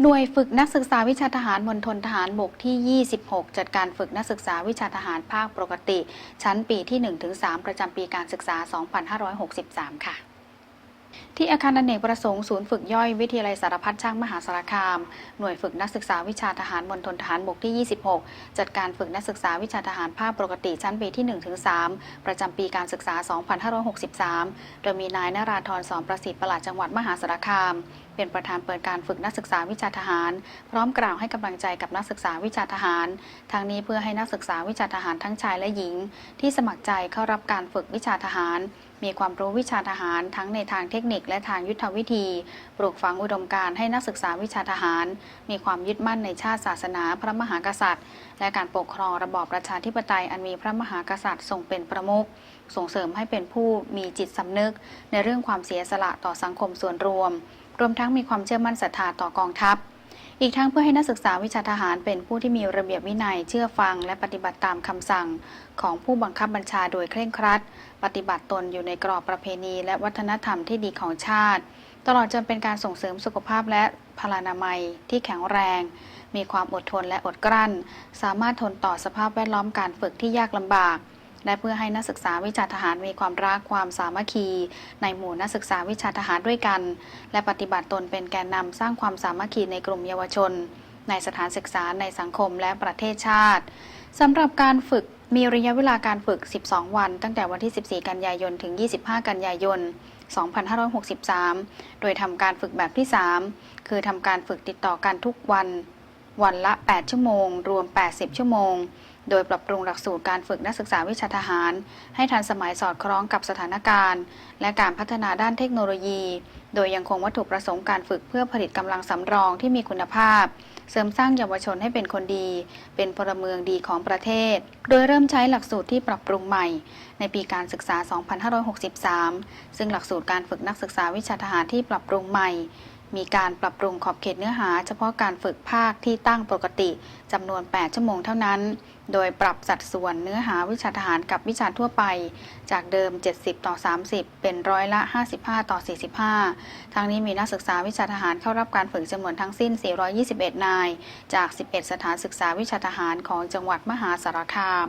หน่วยฝึกนักศึกษาวิชาทหารมณฑลทหารบกที่ 26 จัดการฝึกนักศึกษาวิชาทหารภาคปกติ ชั้นปีที่ 1-3 ประจำปีการศึกษา 2563 ค่ะที่อาคารอนเนกประสงค์ศูนย์ฝึกย่อยวิทยาลัยสารพัดช่างมหาสารคาม หน่วยฝึกนักศึกษาวิชาทหารมณฑลทหารบกที่ 26 จัดการฝึกนักศึกษาวิชาทหารภาคปกติชั้นปีที่ 1-3 ประจำปีการศึกษา 2563 โดยมีนายนาราธรสอนประสิทธิ์ประหลัดจังหวัดมหาสารคาม เป็นประธานเปิดการฝึกนักศึกษาวิชาทหาร พร้อมกล่าวให้กำลังใจกับนักศึกษาวิชาทหารทั้งนี้เพื่อให้นักศึกษาวิชาทหารทั้งชายและหญิง ที่สมัครใจเข้ารับการฝึกวิชาทหาร มีความรู้วิชาทหารทั้งในทางเทคนิคและทางยุทธวิธี ปลูกฝังอุดมการณ์ให้นักศึกษาวิชาทหาร มีความยึดมั่นในชาติศาสนาพระมหากษัตริย์ และการปกครองระบอบประชาธิปไตยอันมีพระมหากษัตริย์ทรงเป็นประมุขส่งเสริมให้เป็นผู้มีจิตสำนึก ในเรื่องความเสียสละต่อสังคมส่วนรวม รวมทั้งมีความเชื่อมั่นศรัทธาต่อกองทัพ อีกทั้งเพื่อให้นักศึกษาวิชาทหารเป็นผู้ที่มีระเบียบวินัยเชื่อฟัง และปฏิบัติตามคำสั่ง ของผู้บังคับบัญชาโดยเคร่งครัด ปฏิบัติตนอยู่ในกรอบประเพณี และวัฒนธรรมที่ดีของชาติ ตลอดจนเป็นการส่งเสริมสุขภาพและพลานามัยที่แข็งแรง มีความอดทนและอดกลั้น สามารถทนต่อสภาพแวดล้อมการฝึกที่ยากลำบาก และเพื่อให้นักศึกษาวิชาทหารมีความรักความสามัคคี ในหมู่นักศึกษาวิชาทหารด้วยกัน และปฏิบัติตนเป็นแกนนำสร้างความสามัคคีในกลุ่มเยาวชน ในสถานศึกษาในสังคมและประเทศชาติสำหรับการฝึกมีระยะเวลาการฝึก 12 วัน ตั้งแต่วันที่ 14 กันยายน ถึง 25 กันยายน 2563 โดยทำการฝึกแบบที่ 3 คือทำการฝึกติดต่อกันทุกวัน วันละ 8 ชั่วโมง รวม 80 ชั่วโมง โดยปรับปรุงหลักสูตรการฝึกนักศึกษาวิชาทหาร ให้ทันสมัยสอดคล้องกับสถานการณ์ และการพัฒนาด้านเทคโนโลยี โดยยังคงวัตถุประสงค์การฝึกเพื่อผลิตกำลังสำรองที่มีคุณภาพ เสริมสร้างเยาวชนให้เป็นคนดี เป็นพลเมืองดีของประเทศ โดยเริ่มใช้หลักสูตรที่ปรับปรุงใหม่ ในปีการศึกษา 2563 ซึ่งหลักสูตรการฝึกนักศึกษาวิชาทหารที่ปรับปรุงใหม่ มีการปรับปรุงขอบเขตเนื้อหา เฉพาะการฝึกภาคที่ตั้งปกติจำนวน 8 ชั่วโมงเท่านั้น โดยปรับสัดส่วนเนื้อหาวิชาทหารกับวิชาทั่วไป จากเดิม 70 ต่อ 30 เป็นร้อยละ 55 ต่อ 45 ทั้งนี้มีนักศึกษาวิชาทหารเข้ารับการฝึกจำนวนทั้งสิ้น 421 นาย จาก 11 สถานศึกษาวิชาทหารของจังหวัดมหาสารคาม